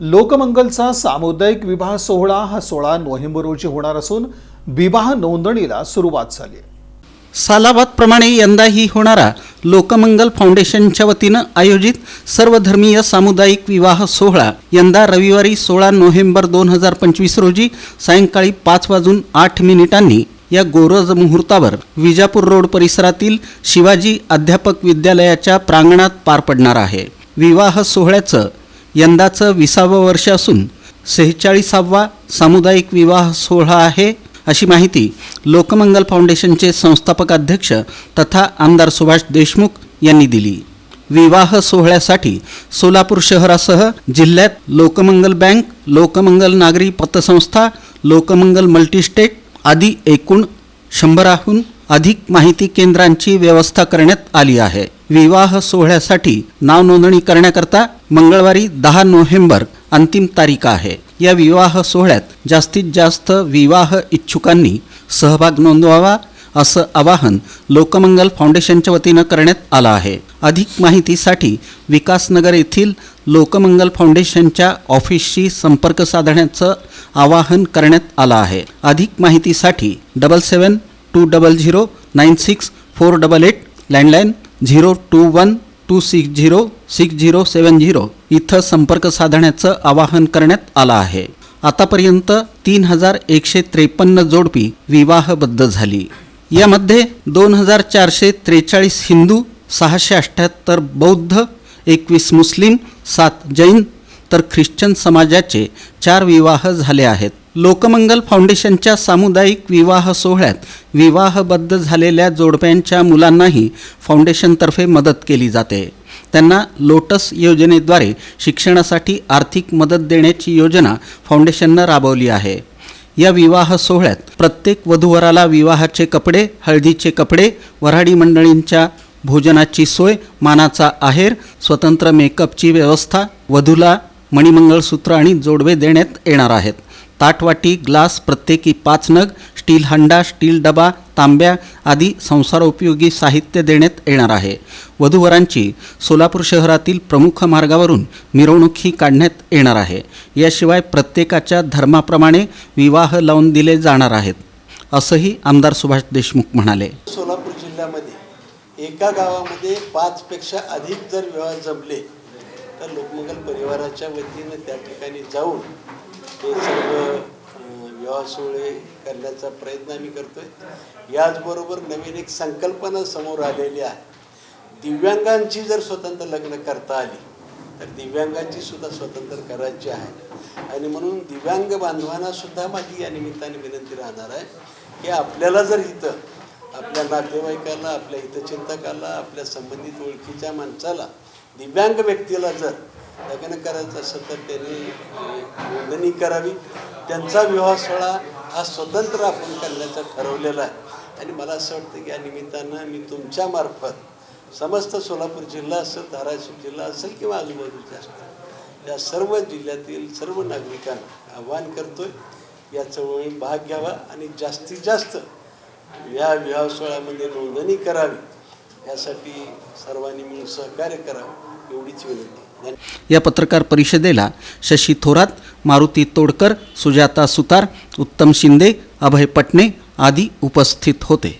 लोकमंगलचा सामुदायिक विवाह सोहळा हा सोळा नोव्हेंबर रोजी होणार असून विवाह नोंदणीला सुरुवात झाली सालाबादप्रमाणे यंदाही होणारा लोकमंगल फाउंडेशनच्या वतीनं आयोजित सर्वधर्मीय सामुदायिक विवाह सोहळा यंदा रविवारी सोळा नोव्हेंबर दोन हजार पंचवीस रोजी सायंकाळी पाच वाजून आठ मिनिटांनी या गोरज मुहूर्तावर विजापूर रोड परिसरातील शिवाजी अध्यापक विद्यालयाच्या प्रांगणात पार पडणार आहे. विवाह सोहळ्याचं यंदाचं विसावं वर्ष असून सेहेचाळीसावा सामुदायिक विवाह सोहळा आहे अशी माहिती लोकमंगल फाउंडेशनचे संस्थापक अध्यक्ष तथा आमदार सुभाष देशमुख यांनी दिली. विवाह सोहळ्यासाठी सोलापूर शहरासह जिल्ह्यात लोकमंगल बँक लोकमंगल नागरी पतसंस्था लोकमंगल मल्टीस्टेट आदी एकूण शंभराहून अधिक माहिती केंद्रांची व्यवस्था करण्यात आली आहे. विवाह सोहळ्यासाठी नाव नोंदणी करण्याकरता मंगळवारी दहा नोव्हेंबर अंतिम तारीख आहे. या विवाह सोहळ्यात जास्तीत जास्त विवाह इच्छुकांनी सहभाग नोंदवावा असं आवाहन लोकमंगल फाउंडेशनच्या वतीनं करण्यात आलं आहे. अधिक माहितीसाठी विकासनगर येथील लोकमंगल फाउंडेशनच्या ऑफिसशी संपर्क साधण्याचं आवाहन करण्यात आलं आहे. अधिक माहितीसाठी double seven two double zero nine six four double eight landline zero two one two six zero six zero seven zero इथं संपर्क साधण्याचं आवाहन करण्यात आलं आहे. आतापर्यंत तीन हजार एकशे त्रेपन्न जोडपी विवाहबद्ध झाली. यामध्ये दोन हजार चारशे त्रेचाळीस हिंदू सहाशे अठ्ठ्याहत्तर बौद्ध एकवीस मुस्लिम सात जैन तर ख्रिश्चन समाजाचे चार विवाह झाले आहेत. लोकमंगल फाउंडेशनच्या सामुदायिक विवाह सोहळ्यात विवाहबद्ध झालेल्या जोडप्यांच्या मुलांनाही फाउंडेशनतर्फे मदत केली जाते. त्यांना लोटस योजनेद्वारे शिक्षणासाठी आर्थिक मदत देण्याची योजना फाउंडेशननं राबवली आहे. या विवाह सोहळ्यात प्रत्येक वधूवराला विवाहाचे कपडे हळदीचे कपडे वऱ्हाडी मंडळींच्या भोजनाची सोय मानाचा आहेर स्वतंत्र मेकअपची व्यवस्था वधूला मणिमंगळसूत्र आणि जोडवे देण्यात येणार आहेत. ताटवाटी ग्लास प्रत्येकी पाच नग स्टील हंडा स्टील डबा तांब्या आदी संसारोपयोगी साहित्य देण्यात येणार आहे. वधूवरांची सोलापूर शहरातील प्रमुख मार्गावरून मिरवणूकही काढण्यात येणार आहे. याशिवाय प्रत्येकाच्या धर्माप्रमाणे विवाह लावून दिले जाणार आहेत. असंही आमदार सुभाष देशमुख म्हणाले. सोलापूर जिल्ह्यामध्ये एका गावामध्ये पाचपेक्षा अधिक जर विवाह जमले तर लोकमंगल परिवाराच्या वतीनं त्या ठिकाणी जाऊन ते सर्व विवाह सोहळे करण्याचा प्रयत्न आम्ही करतोय. याचबरोबर नवीन एक संकल्पना समोर आलेली आहे. दिव्यांगांची जर स्वतंत्र लग्न करता आली तर दिव्यांगांची सुद्धा स्वतंत्र करायची आहे. आणि म्हणून दिव्यांग बांधवांना सुद्धा माझी या निमित्ताने विनंती राहणार आहे की आपल्याला जर इथं आपल्या नातेवाईकाला आपल्या हितचिंतकाला आपल्या संबंधित ओळखीच्या माणसाला दिव्यांग व्यक्तीला जर लग्न करायचं असेल तर त्यांनी नोंदणी करावी. त्यांचा विवाह सोहळा हा स्वतंत्र आपण करण्याचा ठरवलेला आहे. आणि मला असं वाटतं की या निमित्तानं मी तुमच्या मार्फत समस्त सोलापूर जिल्हा असेल धाराशिव जिल्हा असेल किंवा आजूबाजूचे असतील या सर्व जिल्ह्यातील सर्व नागरिकांना आव्हान करतोय. या चळवळीत भाग घ्यावा आणि जास्तीत जास्त या विवाह सोहळ्यामध्ये नोंदणी करावी. यासाठी सर्वांनी मिळून सहकार्य करावं एवढीच विनंती. या पत्रकार परिषदेला शशी थोरात मारुती तोडकर सुजाता सुतार उत्तम शिंदे अभय पटणे आदी उपस्थित होते.